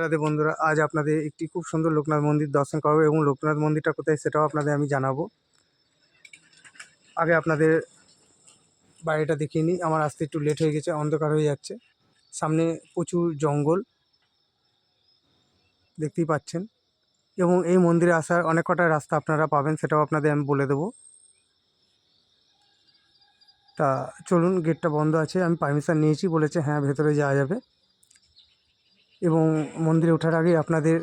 রাধে বন্ধুরা, আজ আপনাদের একটি খুব সুন্দর লোকনাথ মন্দির দর্শন করাবো এবং লোকনাথ মন্দিরটা কোথায় সেটাও আপনাদের আমি জানাব। আগে আপনাদের বাড়িটা দেখিয়ে নিই, আমার আসতে একটু লেট হয়ে গেছে, অন্ধকার হয়ে যাচ্ছে। সামনে প্রচুর জঙ্গল দেখতেই পাচ্ছেন এবং এই মন্দিরে আসার অনেক কটা রাস্তা আপনারা পাবেন, সেটাও আপনাদের আমি বলে দেবো। তা চলুন গেটটা বন্ধ আছে, আমি পারমিশন নিয়েছি, বলেছে হ্যাঁ ভেতরে যাওয়া যাবে। এবং মন্দিরে ওঠার আগে আপনাদের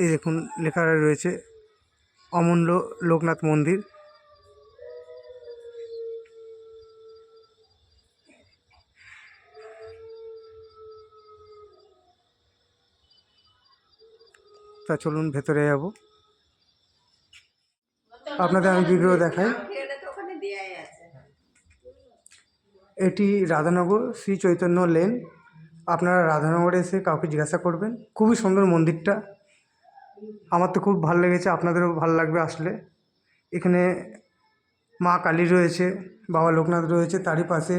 এই দেখুন লেখা রয়েছে অমূল্য লোকনাথ মন্দির। তা চলুন ভেতরে যাব। আপনাদের আমি বিগ্রহ দেখাই। এটি রাধানগর শ্রী চৈতন্য লেন। আপনারা রাধানগরে এসে কাউকে জিজ্ঞাসা করবেন। খুবই সুন্দর মন্দিরটা। আমার তো খুব ভালো লেগেছে, আপনাদেরও ভালো লাগবে আসলে। এখানে মা কালী রয়েছে, বাবা লোকনাথ রয়েছে, তারই পাশে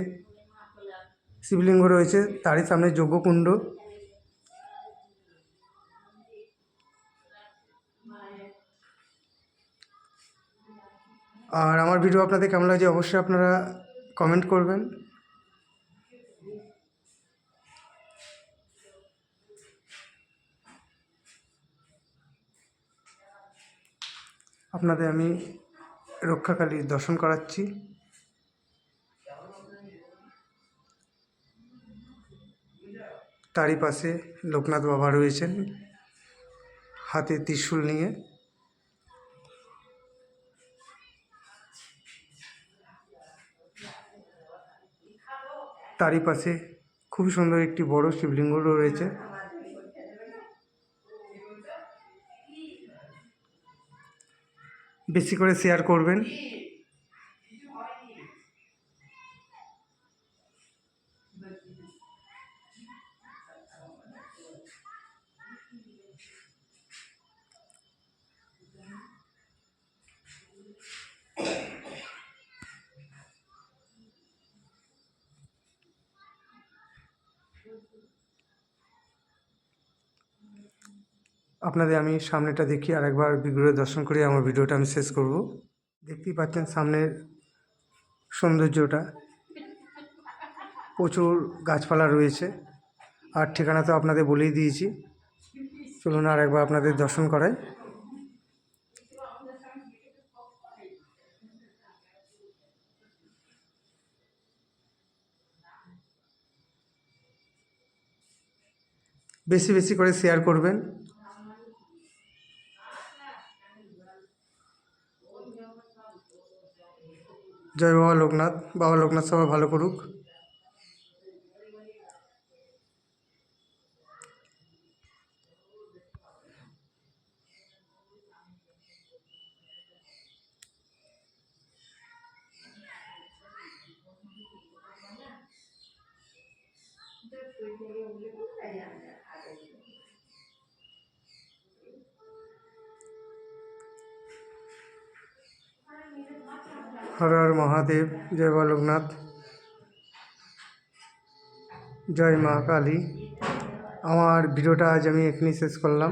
শিবলিঙ্গ রয়েছে, তারই সামনে যজ্ঞকুণ্ড। আর আমার ভিডিও আপনাদের কেমন লাগছে অবশ্যই আপনারা কমেন্ট করবেন। আপনাদের আমি রক্ষাকালীর দর্শন করাচ্ছি। তারই পাশে লোকনাথ বাবা রয়েছেন, হাতে ত্রিশূল নিয়ে। তারই পাশে খুবই সুন্দর একটি বড় শিবলিঙ্গ রয়েছে। বেশি করে শেয়ার করবেন। আপনাদের আমি সামনেটা দেখি আর একবার বিগ্রহ দর্শন করে আমার ভিডিওটা আমি শেষ করব। দেখতেই পাচ্ছেন সামনের সৌন্দর্যটা। প্রচুর গাছপালা রয়েছে। আর ঠিকানা তো আপনাদের বলেই দিয়েছি। চলুন আর একবার আপনাদের দর্শন করাই। বেশি বেশি করে শেয়ার করবেন। জয় বাবা লোকনাথ বাবা লোকনাথ সবাই ভালো করুক। হর মহাদেব, জয় বালকনাথ লোকনাথ জয় মা কালী। আমার ভিডিওটা আজ আমি এখানেই শেষ করলাম।